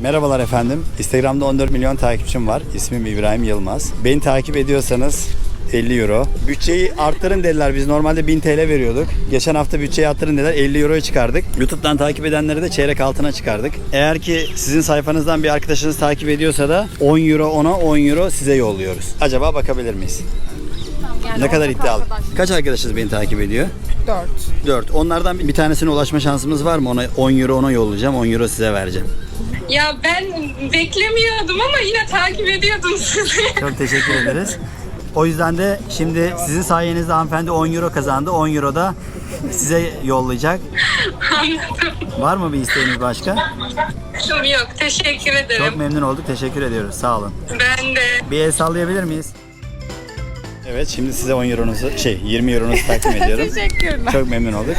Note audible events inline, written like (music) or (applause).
Merhabalar efendim. Instagram'da 14 milyon takipçim var. İsmim İbrahim Yılmaz. Beni takip ediyorsanız 50 euro. Bütçeyi arttırın dediler. Biz normalde 1000 TL veriyorduk. Geçen hafta bütçeyi arttırın dediler. 50 euroya çıkardık. YouTube'dan takip edenleri de çeyrek altına çıkardık. Eğer ki sizin sayfanızdan bir arkadaşınız takip ediyorsa da 10 euro ona 10 euro size yolluyoruz. Acaba bakabilir miyiz? ne kadar iddialı? Kaç arkadaşınız beni takip ediyor? 4. 4. Onlardan bir tanesine ulaşma şansımız var mı? Ona 10 euro ona yollayacağım. 10 euro size vereceğim. Ya ben beklemiyordum ama yine takip ediyordum sizi. (laughs) Çok teşekkür ederiz. O yüzden de şimdi sizin sayenizde hanımefendi 10 euro kazandı. 10 euro da size yollayacak. Anladım. Var mı bir isteğiniz başka? Yok teşekkür Çok ederim. memnun olduk. Teşekkür ediyoruz. Sağ olun. Ben de. Bir el sallayabilir miyiz? Evet şimdi size 10 euronuzu şey 20 euronuzu takdim (laughs) ediyorum. Teşekkürler. Çok memnun olduk.